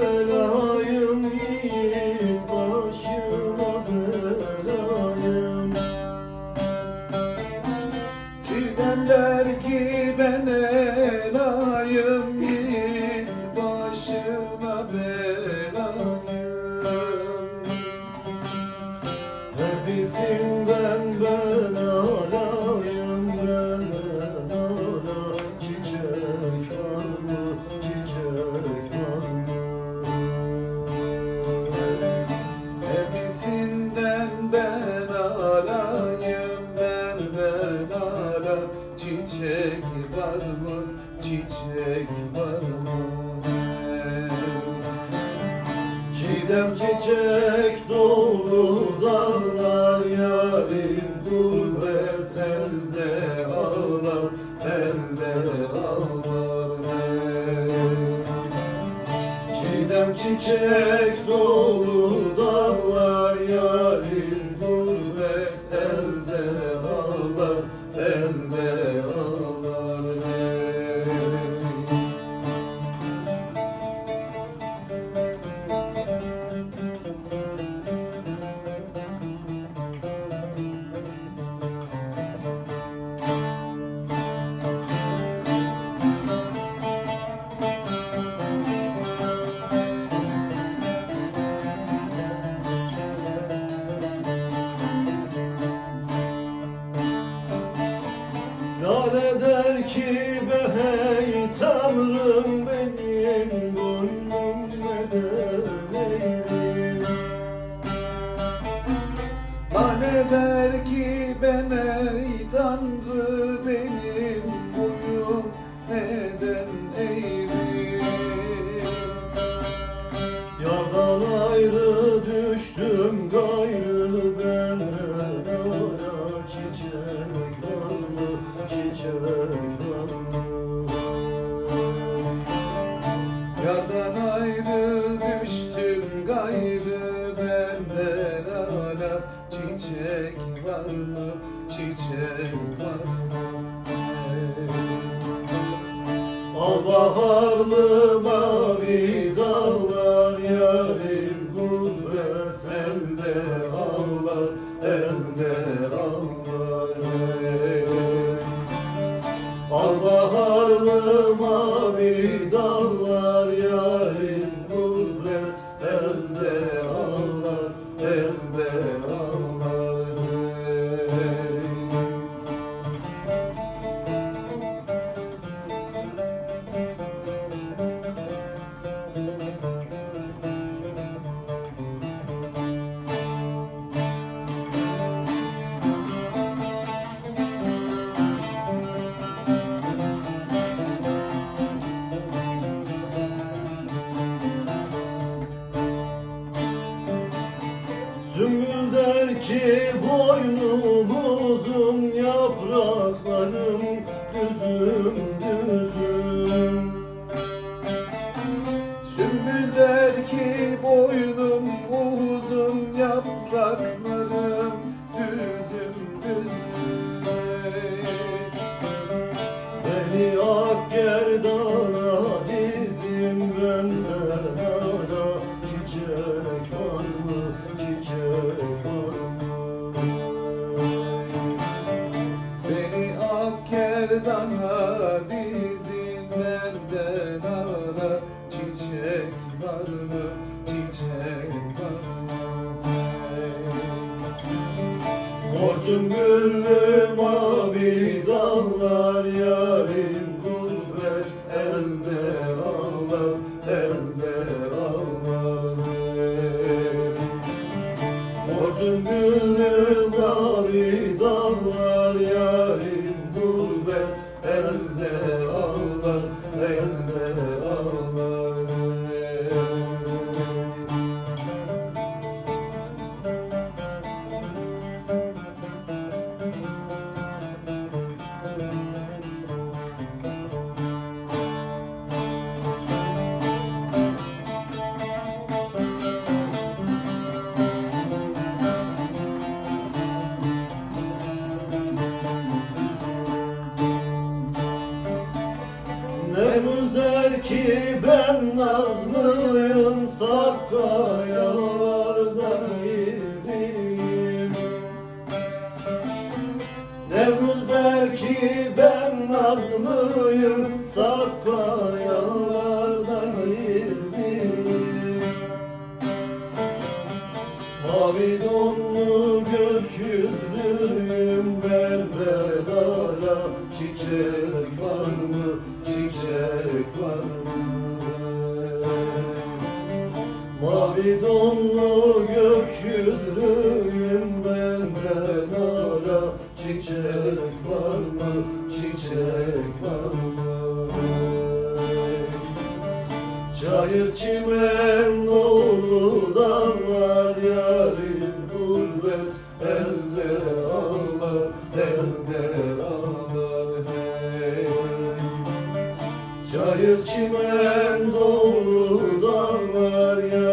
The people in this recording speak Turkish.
belayım yiğit başıma belayım. Çiğdemler Kendisinden ben alayım Benden ala Çiçek var mı? Çiçek var mı? Çiğdem çiçek dolu dağlar Yarim gurbet elde ağlar Elde ağlar Çiğdem çiçek dolu Lale der ki be hey tanrım benim boynum neden eğri Bana der ki ben ey Tanrı benim boyum neden eğri Yardan ayrı düştüm gayrı Yardan ayrı düştüm gayrı benden hala Çiçek var mı? Çiçek var mı? Al baharlı mavi dağlar yarim gurbet elde ağlar elde ağlar. Al baharlı mavi dağlar ki boynum uzun yapraklarım düzüm düzüm Sümbül der ki boynum gerdana dizinden ara Çiçek var mı çiçek var mı Mor sümbüllü mavi dağlar yarim gurbet elde ağlar elde ağlar ey. Mor ki ben nazlıyım Sakkayalardan izliyim. Nevruz der ki ben nazlıyım Sakkayalardan izliyim. Mavi donlu gökyüzlüyüm benden hala Çiçek var Kerbela'da çiçek var mı, çiçek var mı? Çayır çimen dolu dağlar yarim gurbet elde ağlar, elde ağlar hey. Çayır çimen dolu dağlar yarim